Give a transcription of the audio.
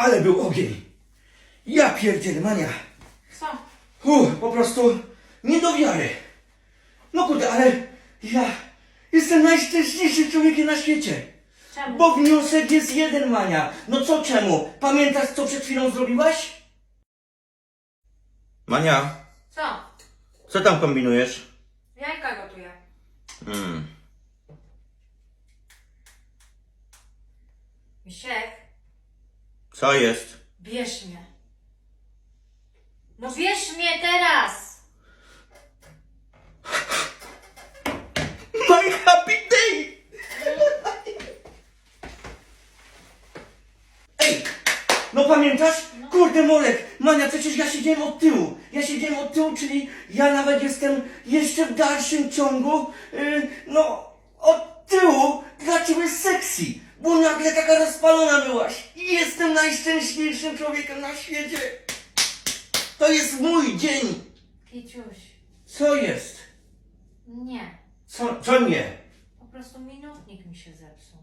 Ale był ogień. Ja pierdzielę, Mania. Co? Uff, po prostu nie do wiary. No kurde, ale ja jestem najszczęśliwszym człowiekiem na świecie. Czemu? Bo wniosek jest jeden, Mania. No co czemu? Pamiętasz, co przed chwilą zrobiłaś? Mania, Co? co tam kombinujesz? Jajka gotuję. Hmm. Misiek, Co jest? bierz mnie. No bierz mnie teraz! My happy day! Ej! No pamiętasz? Kurde Molek, Mania, przecież ja siedziałem od tyłu. Ja siedziałem od tyłu, czyli ja nawet jestem jeszcze w dalszym ciągu, yy, no, od tyłu dla ciebie sexy. Bo nagle taka rozpalona byłaś. Jestem najszczęśliwszym człowiekiem na świecie. To jest mój dzień. Kiciuś, Co jest? nie. Co, co nie? Po prostu minutnik mi się zepsuł.